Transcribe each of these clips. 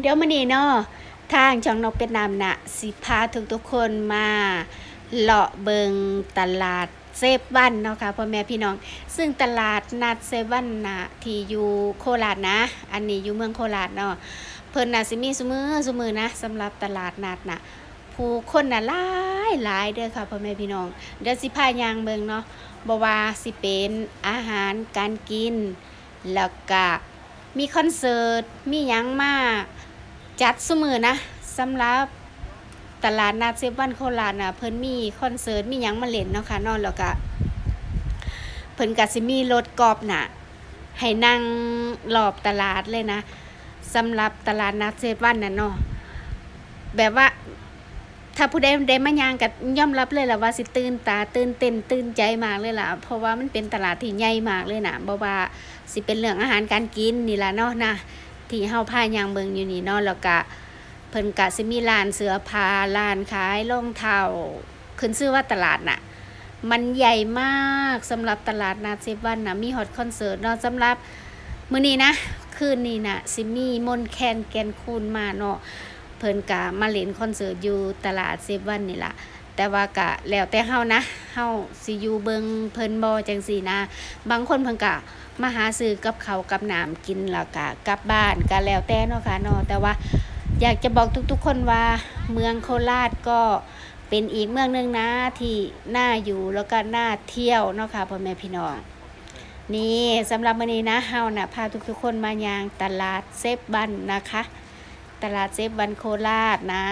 เดี๋ยวมื้อนี้เนาะทางช่องนกเป็ดน้ำน่ะสิพาทุกๆคนมาเลาะเบิงตลาดเซฟวันเนาะค่ะพ่อแม่พี่น้อง ซึ่งตลาดนัดเซฟวันนะที่อยู่โคราชนะ อันนี้อยู่เมืองโคราชเนาะเพิ่นน่ะสิมีซุมือซุมือนะสำหรับตลาดนัดนะผู้คนน่ะหลายหลายเด้อค่ะพ่อแม่พี่น้องเดี๋ยวสิพายางเบิงเนาะบ่ว่าสิเป็นอาหารการกิน แล้วก็มีคอนเสิร์ตมีหยังมาก จัดเสมอนะสำหรับตลาดนัดเซฟวันโคราชน่ะเพิ่นมีคอนเสิร์ตมีหยังมาเล่นเนาะค่ะนอนแล้วก็เพิ่นก็สิมีรถกอล์ฟน่ะให้นั่งรอบตลาดเลยนะสำหรับตลาดนัดเซฟวันน่ะเนาะแบบว่าถ้าผู้ใดได้มายางก็ย่อมรับเลยล่ะว่าสิตื่นตาตื่นเต้นตื่นใจมากเลยล่ะ เพราะว่ามันเป็นตลาดที่ใหญ่มากเลยนะบ่ว่าสิเป็นเรื่องอาหารการกินนี่ล่ะเนาะนะ ที่เฮาพายางเบิงอยู่นี่เนาะแล้วก็เพิ่นก็สิมีร้านเสื้อผ้าร้านขายรองเท้าขึ้นชื่อว่าตลาดน่ะ มันใหญ่มากสำหรับตลาดนัดเซวันน่ะมีฮอตคอนเสิร์ตเนาะสำหรับมื้อนี้นะ คืนนี้น่ะสิมีมนแคนแกนคูนมาเนาะเพิ่นกะมาเล่นคอนเสิร์ตอยู่ตลาดเซวันนี่ล่ะ แต่ว่ากะแล้วแต่เฮานะเฮาสิอยู่เบิงเพิ่นบ่จังซี่นะ บางคนเพิ่นกะมาหาซื้อกับเขากับน้ำกินแล้วกะกลับบ้านก็แล้วแต่เนาะค่ะเนาะแต่ว่าอยากจะบอกทุกๆคนว่าเมืองโคราชก็เป็นอีกเมืองหนึงนะที่น่าอยู่แล้วก็น่าเที่ยวเนาะค่ะพ่อแม่พี่น้องนี่สำหรับมื้อนี้นะเฮาน่ะพาทุกๆคนมายังตลาดเซฟบันนะคะ ตลาดเซฟวันโคราชนะ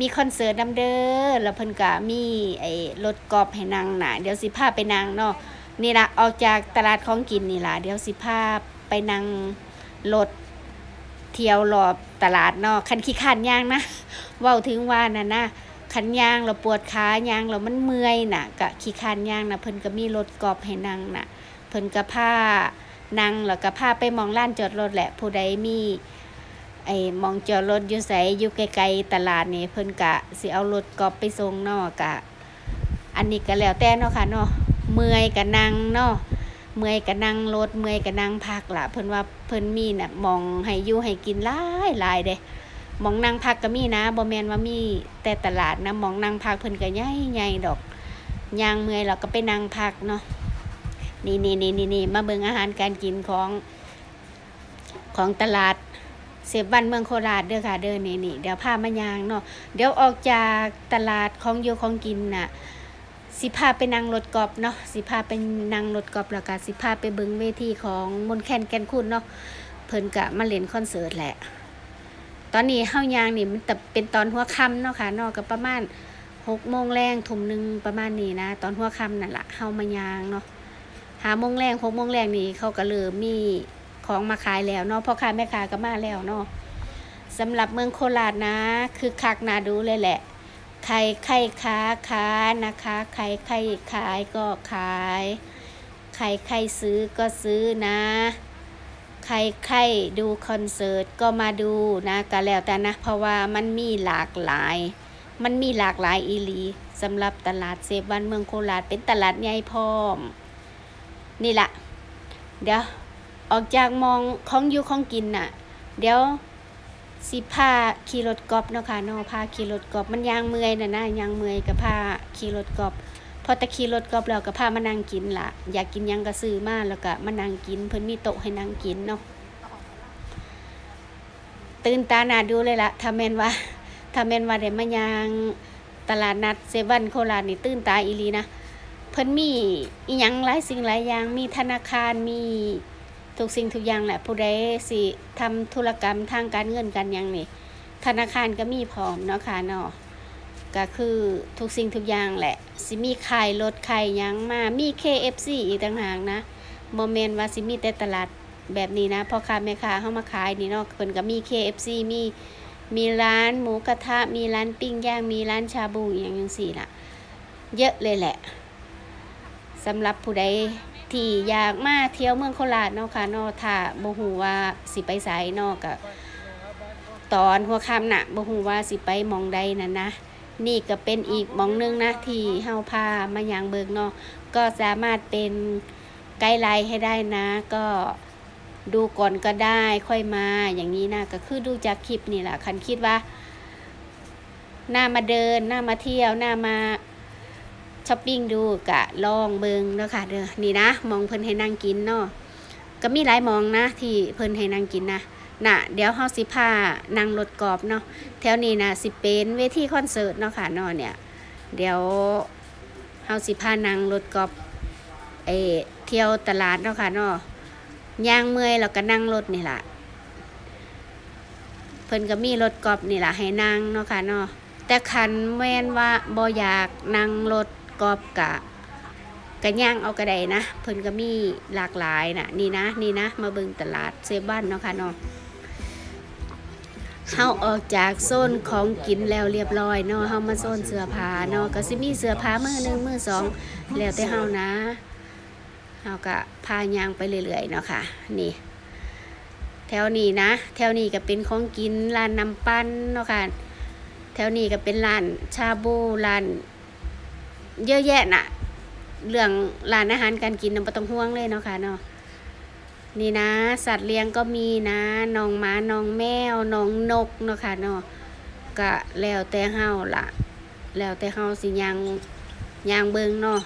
มีคอนเสิร์ตนำเด้อแล้วเพิ่นก็มีไอ้รถกอล์ฟให้นั่งน่ะเดี๋ยวสิพาไปนั่งเนาะนี่ละออกจากตลาดของกินนี่ล่ะเดี๋ยวสิพาไปนั่งรถเที่ยวรอบตลาดเนาะคันขี้ขันย่างนะเว้าถึงว่านั่นนะคันยางเราปวดขายางเรามันเมื่อยน่ะกะขี้ขันยางนะเพิ่นก็มีรถกอล์ฟให้นั่งน่ะเพิ่นก็พานั่งแล้วก็พาไปมองร้านจอดรถแหละผู้ใดมี ไอ้มองจอรถอยู่ไสอยู่ไกลๆตลาดนี่เพิ่นกะสิเอารถกอบไปส่งเนาะกะ อันนี้ก็แล้วแต่เนาะค่ะเนาะเมื่อยก็นั่งเนาะเมื่อยก็นั่งรถเมื่อยก็นั่งพักล่ะเพิ่นว่าเพิ่นมีน่ะมองให้อยู่ให้กินหลายหลายเด้มองนั่งพักก็มีนะบ่แม่นว่ามีแต่ตลาดนะมองนั่งพักเพิ่นก็ใหญ่ๆดอกย่างเมื่อยแล้วก็ไปนั่งพักเนาะนี่นี่นี่นี่นี่มาเบิ่งอาหารการกินของของตลาด เสพวันเมืองโคราชเด้อค่ะเด้อนี่นี่เดี๋ยวพามายางเนาะเดี๋ยวออกจากตลาดของอยู่ของกินน่ะสิพาไปนั่งรถกอล์ฟเนาะสิพาไปนั่งรถกอล์ฟแล้วก็สิพาไปเบิงเวทีของมนแคนแกนคุณเนาะเพิ่นกะมาเล่นคอนเสิร์ตแหละ ตอนนี้เฮายางนี่มันแต่เป็นตอนหัวค่ำเนาะค่ะนาะก็ประมาณหกโมงแรงทุ่มหนึ่งประมาณนี้นะ ตอนหัวค่ำนั่นละเฮามายางเนาะหาโมงแรงหกโมงแรงนี่เขาก็เริ่มมี ของมาขายแล้วเนาะพ่อค้าแม่ค้าก็มาแล้วเนาะสำหรับเมืองโคราชนะ คือคักนาดูเลยแหละ ใครใครค้าค้านะคะ ใครใครขายก็ขาย ใครใครซื้อก็ซื้อนะ ใครใครดูคอนเสิร์ตก็มาดูนะก็แล้วแต่นะ เพราะว่ามันมีหลากหลาย มันมีหลากหลายอีลีสำหรับตลาดเซฟวันเมืองโคราชเป็นตลาดใหญ่พร้อม นี่ละเดี๋ยว ออกจากมองของอยู่ของกินน่ะ เดี๋ยวสิพาขี่รถกอล์ฟเนาะค่ะเนาะพาขี่รถกอล์ฟมันยางเมื่อยน่ะนะยางเมื่อยก็พาขี่รถกอล์ฟพอตะขี่รถกอล์ฟแล้วก็พามานั่งกินละอยากกินยังก็ซื้อมาแล้วก็มานั่งกิน เพิ่นมีโต๊ะให้นั่งกินเนาะตื่นตาหนาดูเลยละถ้าแม่นว่าถ้าแม่นว่าได้มายางตลาดนัดเซเว่นโคราชนี่ตื่นตาอีลีนะเพิ่นมีอีหยังหลายสิ่งหลายอย่างมีธนาคารมี ทุกสิ่งทุกอย่างแหละผู้ใดสิทำธุรกรรมทางการเงินกันยังนี่ธนาคารก็มีพร้อมเนาะค่ะเนาะก็คือทุกสิ่งทุกอย่างแหละ สิมีขายรถขายยังมามี KFC อีกต่างหากนะโมเมนต์ว่าสิมีแต่ตลาดแบบนี้นะพ่อค้าแม่ค้าเข้ามาขายนี่เนาะเพิ่นก็มี KFC มีมีร้านหมูกระทะมีร้านปิ้งย่างมีร้านชาบูอย่างจังซี่น่ะ เยอะเลยแหละสำหรับผู้ใด ที่อยากมาเที่ยวเมืองโคราชเนาะค่ะเนาะถ้าบ่ฮู้ว่าสิไปไสเนาะก็ตอนหัวค่ำน่ะบ่ฮู้ว่าสิไปมองใดนั่นนะนี่ก็เป็นอีกมองหนึงนะที่เฮาพามาอย่างเบิกเนาะก็สามารถเป็นไกด์ไลน์ให้ได้นะ ก็ดูก่อนก็ได้ค่อยมาอย่างนี้นะก็คือดูจากคลิปนี่แหละคันคิดว่าหน้ามาเดินหน้ามาเที่ยวหน้ามา ช้อปปิ้งดูกะลองเบิงเด้อค่ะเด้อนี่นะ มองเพิ่นให้นั่งกินเนาะก็มีหลายมองนะ ที่เพิ่นให้นั่งกินนะน่ะเดี๋ยวเฮาสิพานั่งรถกอบเนาะแถวนี้นะสิเป็นเวทีคอนเสิร์ตเนาะค่ะเนาะเนี่ย เดี๋ยวเฮาสิพานั่งรถกอบเออเที่ยวตลาดเนาะค่ะเนาะย่างเมื่อยแล้วก็นั่งรถนี่ล่ะเพิ่นก็มีรถกอบนี่ล่ะให้นั่งเนาะค่ะเนาะแต่คันแม่นว่าบ่อยากนั่งรถ กอบกะกะย่างเอากระไดนะ เพิ่นก็มีหลากหลายนะนี่นะนี่นะ มาเบิงตลาดเซบ้านเนาะค่ะเนาะเฮาออกจากโซนของกินแล้วเรียบร้อยเนาะเฮามาโซนเสื้อผ้าเนาะก็สิมีเสื้อผ้ามือหนึ่งมือสองแล้วแต่เฮานะเฮาก็พายางไปเรื่อยๆเนาะค่ะ นี่ แถวนี้นะ แถวนี้ก็เป็นของกินร้านน้ำปั้นเนาะค่ะแถวนี้ก็เป็นร้านชาบูร้าน เยอะแยะน่ะ เรื่องร้านอาหารการกินน่ะบ่ต้องห่วงเลยเนาะค่ะเนาะนี่นะ สัตว์เลี้ยงก็มีนะน้องหมาน้องแมวน้องนกเนาะค่ะเนาะก็แล้วแต่เฮาล่ะ แล้วแต่เฮาสิยังยังเบิงเนาะ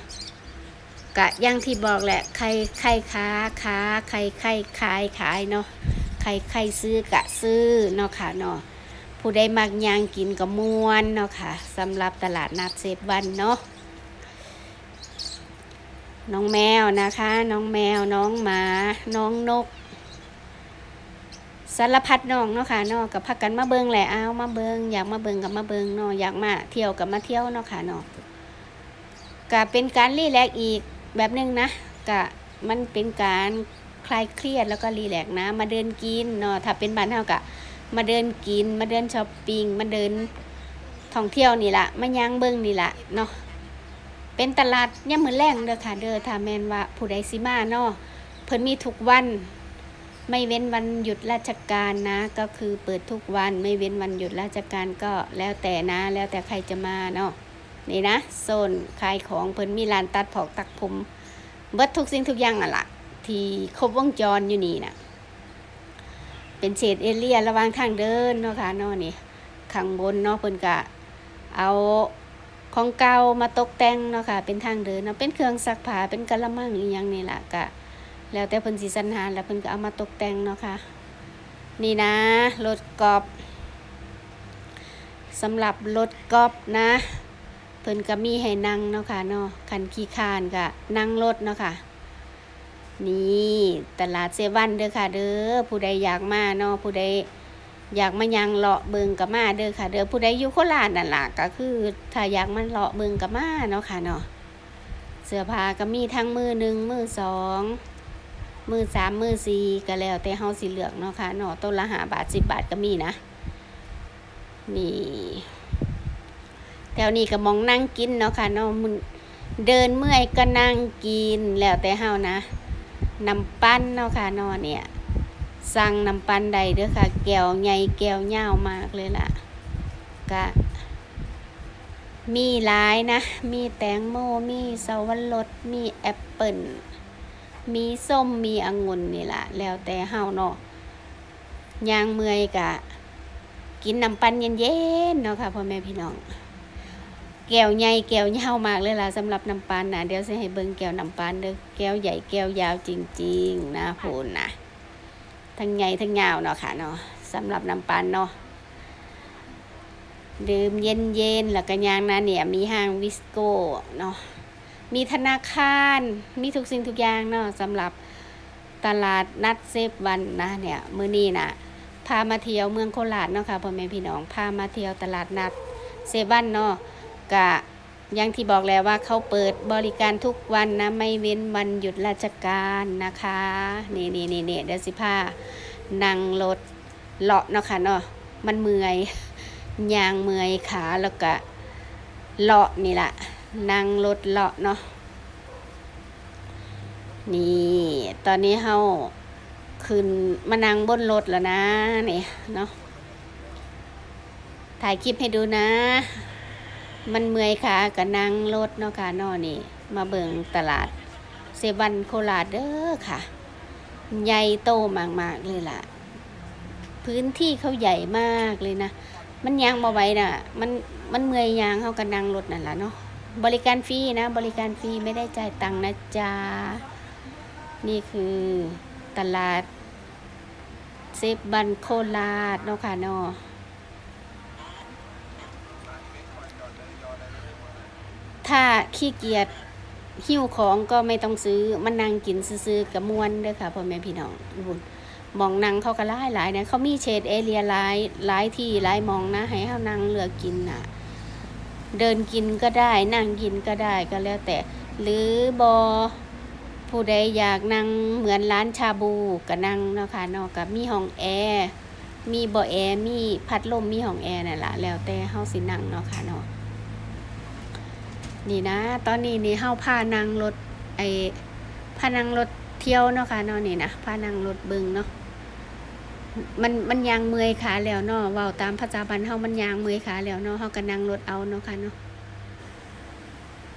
กะย่างที่บอกแหละใครใครค้าค้าใครใครขายขายเนาะใครใครซื้อกะซื้อเนาะค่ะเนาะผู้ใดมักยางกินก็มวนเนาะค่ะสำหรับตลาดนัดเซฟวันเนาะ น้องแมวนะคะ น้องแมวน้องหมา น้องนกสารพัดน้องเนาะค่ะเนาะกับพักกันมาเบิงแหละเอามาเบิงอยากมาเบิงกับมาเบิงเนาะอยากมาเที่ยวกับมาเที่ยวเนาะค่ะเนาะก็เป็นการรีแลกซ์อีกแบบหนึงนะกะมันเป็นการคลายเครียดแล้วก็รีแลกซ์นะ มาเดินกินเนาะถ้าเป็นบ้านเฮากะมาเดินกิน มาเดินช้อปปิ้งมาเดินท่องเที่ยวนี่ละมาย่างเบิงนี่ละเนาะ เป็นตลาดย่ำมือแรงเด้อค่ะเด้อถ้าแมนว่าผู้ใดสิมาเนาะเพิ่นมีทุกวัน ไม่เว้นวันหยุดราชการนะ ก็คือเปิดทุกวันไม่เว้นวันหยุดราชการก็แล้วแต่นะ แล้วแต่ใครจะมาเนาะนี่นะโซนขายของเพิ่นมีร้านตัดผอกตักผมเบิดทุกสิ่งทุกอย่างอะล่ะที่ครบวงจรอยู่นี่น่ะเป็นเศษเอเลียระวางทางเดินเนาะค่ะเนาะนี่ข้างบนเนาะเพิ่นก็เอา ของเก่ามาตกแต่งเนาะค่ะ เป็นทางเดินเนาะเป็นเครื่องซักผ้าเป็นกะละมังอีหยังนี่แหละก็แล้วแต่เพิ่นสิสรรหาแล้วเพิ่นก็เอามาตกแต่งเนาะค่ะ นี่นะรถกอล์ฟสำหรับรถกอล์ฟนะ เพิ่นก็มีให้นั่งเนาะค่ะเนาะคันขี้คานก็นั่งรถเนาะค่ะนี่ตลาดเซวันเด้อค่ะ เด้อผู้ใดอยากมาเนาะผู้ใด อยากมายังเลาะเบิงกับมาเด้อค่ะ เด้อผู้ใดอยู่โคราชนั่นล่ะก็คือถ้าอยากมาเลาะเบิงกับมาเนาะค่ะเนาะเสื้อผ้าก็มีทั้งมือหนึ่งมือสองมือสามมือสี่ก็แล้วแต่เฮาสิเหลือกเนาะค่ะเนาะต้นละห้าบาทสิบบาทก็มีนะนี่แถวนี้ก็มองนั่งกินเนาะค่ะเนาะมึเดินเมื่อยก็นั่งกินแล้วแต่เฮานะน้ำปั้นเนาะค่ะเนาะเนี่ย สั่งน้ำปั้นใดเด้อค่ะ แก้วใหญ่แก้วยาวมากเลยล่ะก็มีหลายนะ มีแตงโม มีสวรสมีแอปเปิลมีส้ม มีองุ่นนี่ล่ะ แล้วแต่เฮาเนาะยางเมื่อยกะ กินน้ำปั้นเย็นๆเนาะค่ะพ่อแม่พี่น้อง แก้วใหญ่แก้วยาวมากเลยล่ะสำหรับน้ำปานนะเดี๋ยวจะให้เบิ่งแก้วน้ำปานเด้อ แก้วใหญ่แก้วยาวจริง ๆ นะพูนนะ ทั้งใหญ่ทั้งยาวเนาะค่ะเนาะสำหรับน้ำปานเนาะดื่มเย็นๆแล้วก็ยางนะเนี่ยมีห้างวิสโก้เนาะมีธนาคารมีทุกสิ่งทุกอย่างเนาะสำหรับตลาดนัดเซฟวันนะเนี่ยมือนี้นะพามาเที่ยวเมืองโคราชเนาะค่ะพ่อแม่พี่น้องพามาเที่ยวตลาดนัดเซฟวันเนาะกะ อย่างที่บอกแล้วว่าเขาเปิดบริการทุกวันนะ ไม่เว้นวันหยุดราชการนะคะ นี่นี่นี่นี่เดี๋ยวสิพานั่งรถเลาะเนาะค่ะเนาะมันเมื่อยยางเมื่อยขาแล้วก็เลาะนี่แหละนั่งรถเลาะเนาะนี่ตอนนี้เฮาขึ้นมานั่งบนรถแล้วนะนี่เนาะถ่ายคลิปให้ดูนะ มันเมื่อยค่ะก็นั่งรถเนาะค่ะนอนี่ มาเบิงตลาดเซวันโคราชเด้อค่ะ ใหญ่โตมากๆเลยล่ะ พื้นที่เขาใหญ่มากเลยนะ มันยางมาไว้น่ะ มันมันเมื่อยยางเขาก็นั่งรถนั่นแหละเนาะบริการฟรีนะ บริการฟรีไม่ได้จ่ายตังค์นะจ๊ะนี่คือตลาดเซบันโคราชเนาะค่ะเนาะ ถ้าขี้เกียจหิ้วของก็ไม่ต้องซื้อมันนั่งกินซื้อๆกับมวนเด้อค่ะพ่อแม่พี่น้องบุญมองนั่งเขาก็หลายหลายนะเขามีเชดเอเรียหลายหลายที่หลายมองนะ ให้เฮานั่งเลือกกินน่ะ เดินกินก็ได้นั่งกินก็ได้ก็แล้วแต่ หรือบอผู้ใดอยากนั่งเหมือนร้านชาบูก็นั่งเนาะค่ะเนาะกับมีห้องแอร์มีบ่อแอร์มีพัดลมมีห้องแอร์นั่นล่ะแล้วแต่เฮาสินั่งเนาะค่ะเนาะ นี่นะ ตอนนี้นี่เฮาพานั่งรถไอพานั่งรถเที่ยวเนาะค่ะเนาะนี่นะพานั่งรถเบึงเนาะมันมันยางเมื่อยขาแล้วเนาะเว้าตามภาษาบ้านเฮามันยางเมื่อยขาแล้วเนาะเฮาก็นั่งรถเอาเนาะค่ะเนาะ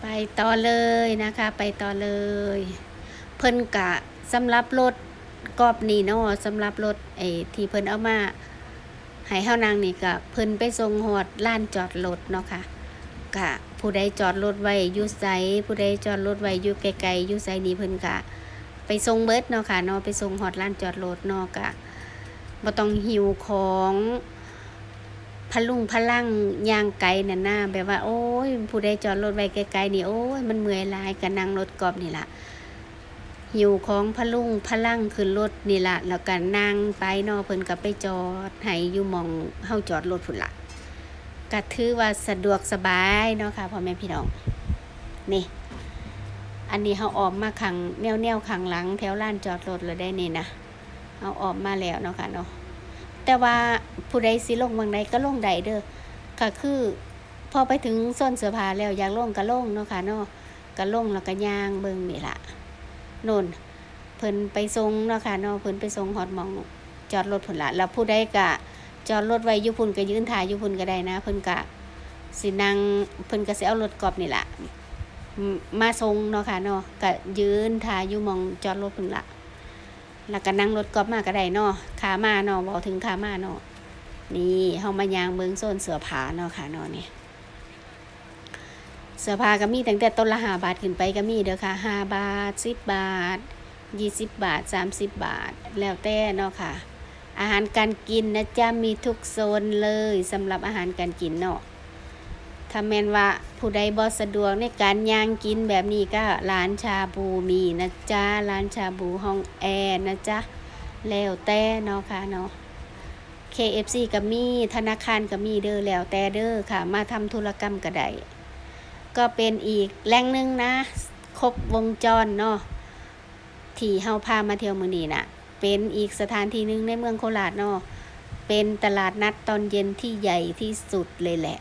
ไปต่อเลยนะคะ ไปต่อเลย เพิ่นกะสำหรับรถกอบนี่เนาะสำหรับรถไอ้ที่เพิ่นเอามาให้เฮานั่งนี่ก็เพิ่นไปส่งฮอดลานจอดรถเนาะค่ะกะ ผู้ใดจอดรถไว้อยู่ไสผู้ใดจอดรถไว้อยู่ไกลๆอยู่ไสนี่เพิ่นกะไปส่งเบิดเนาะค่ะเนาะไปส่งฮอดลานจอดรถเนาะกะบ่ต้องหิวของพลุงพลังย่างไกลนั่นน่ะแบบว่า โอ้ย ผู้ใดจอดรถไว้ไกลๆนี่โอ้ยมันเมื่อยลายก็นั่งรถกอบนี่ล่ะหิวของพลุงพลังขึ้นรถนี่ล่ะแล้วก็นั่งไปเนาะเพิ่นก็ไปจอดให้อยู่มองเฮาจอดรถพุ่นล่ะ ก็ถือว่าสะดวกสบายเนาะค่ะพ่อแม่พี่น้องนี่ อันนี้เขาออกมาขังแนวแนวขังหลังแถวลานจอดรถเลยได้นี่นะเอาออกมาแล้วเนาะค่ะเนาะแต่ว่าผู้ใดสิลงบางใดก็ลงใดเด้อก็คือพอไปถึงโซนเสื้อผ้าแล้วอยากลงก็ลงเนาะค่ะเนาะก็ลงแล้วก็ย่างเบิ่งนี่ละโนนเพิ่นไปส่งเนาะค่ะเนาะเพิ่นไปส่งฮอดมองจอดรถพุ่นละแล้วผู้ใดก็ จอดรถไว้ยุพุ่นก็ยืนถ่ายยุพุ่นก็ได้นะเพิ่นก็สินั่งเพิ่นก็สิเอารถกอบนี่แหละมาส่งเนาะค่ะเนาะก็ยืนถ่ายอยู่มองจอดรถพุ่นละแล้วก็นั่งรถกอบมาก็ได้เนาะขามาเนาะบอกถึงขามาเนาะนี่เฮามายางเบิงโซนเสื้อผ้าเนาะค่ะเนาะนี่เสื้อผ้าก็มีตั้งแต่ต้นละ5บาทขึ้นไปก็มีเด้อค่ะ5บาท10บบาท20บบาท30บาท แล้วแต่เนาะค่ะ อาหารการกินนะจ๊ะมีทุกโซนเลยสำหรับอาหารการกินเนาะถ้าแม่นว่าผู้ใดบ่สะดวกในการย่างกินแบบนี้ก็ร้านชาบูมีนะจ๊ะร้านชาบูห้องแอร์นะจ๊ะแล้วแต่เนาะค่ะเนาะ KFC ก็มีธนาคารก็มีเด้อแล้วแต่เด้อค่ะ มาทำธุรกรรมก็ได้ก็เป็นอีกแหล่งหนึ่งนะ ครบวงจรเนาะที่เฮาพามาเที่ยวมือนี้น่ะ เป็นอีกสถานที่หนึ่งในเมืองโคราชเนาะเป็นตลาดนัดตอนเย็นที่ใหญ่ที่สุดเลยแหละ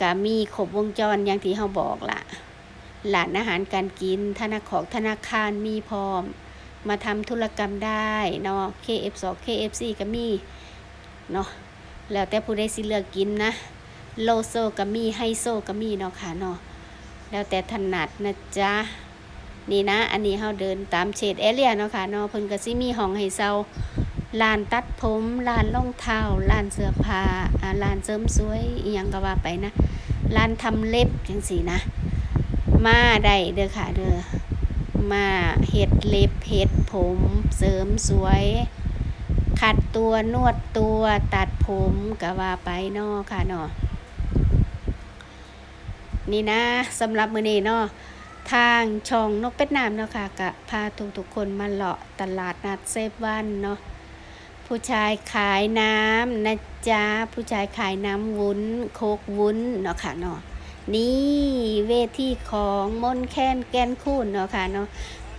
ก็มีครบวงจรอย่างที่เขาบอกล่ะร้านอาหารการกิน ธนาคารธนาคารมีพร้อม มาทำธุรกรรมได้เนาะ KF2 KFC ก็มีเนาะแล้วแต่ผู้ใดสิเลือกกินนะ โลโซก็มีไฮโซก็มีเนาะค่ะเนาะแล้วแต่ถนัดนะจ๊ะ นี่นะ อันนี้เราเดินตามเฉดเอเรียเนาะค่ะเนาะเพิ่นก็สิมีห้องให้เซาลานตัดผมลานรองเท้าลานเสื้อผ้าลานเสริมสวยอีหยังก็ว่าไปนะลานทำเล็บจังซี่นะ มาได้เด้อค่ะเด้อมาเฮ็ดเล็บเฮ็ดผมเสริมสวย ขัดตัวนวดตัวตัดผมก็ว่าไปนาะค่ะเนาะนี่นะสำหรับมื้อนี้เนาะ ทางช่องนกเป็ดน้ำเนาะค่ะก็พาทุกทุกๆคนมาเลาะตลาดนัดเซฟวันเนาะผู้ชายขายน้ำนะจ๊ะผู้ชายขายน้ำวุ้น โคกวุ้นเนาะค่ะเนาะนี่เวทีของมนแคนแกนคูนเนาะค่ะเนาะ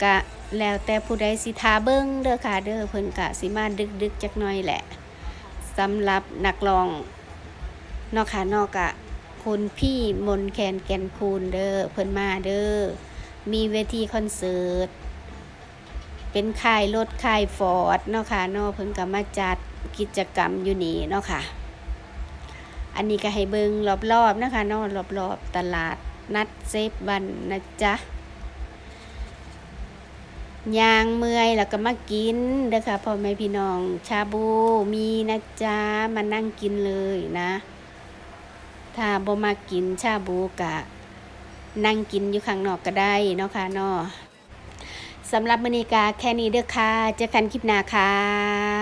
กะแล้วแต่ผู้ใดสิทาเบิ้งเด้อค่ะเด้อเพิ่นกะสิมาดึกดึกๆจักหน่อยแหละสำหรับนักร้องเนาะค่ะเนาะกะ คุณพี่มนแคนแกนคูนเด้อเพิ่นมาเด้อมีเวทีคอนเสิร์ต เป็นค่ายรถค่ายฟอร์ดเนาะค่ะเนาะเพิ่นก็มาจัดกิจกรรมอยู่นี่เนาะค่ะ อันนี้ก็ให้เบิงรอบๆนะคะเนาะรอบๆตลาดนัดเซฟบันนะจ๊ะยางเมื่อยแล้วก็มากินเด้อค่ะพ่อแม่พี่น้องชาบูมีนะจ๊ะมานั่งกินเลยนะ ถ้าบ่มากินชาบูกะ นั่งกินอยู่ข้างนอกก็ได้เนาะค่ะเนาะสำหรับมณีกาแค่นี้เด้อค่ะเจอกันคลิปหน้าค่ะ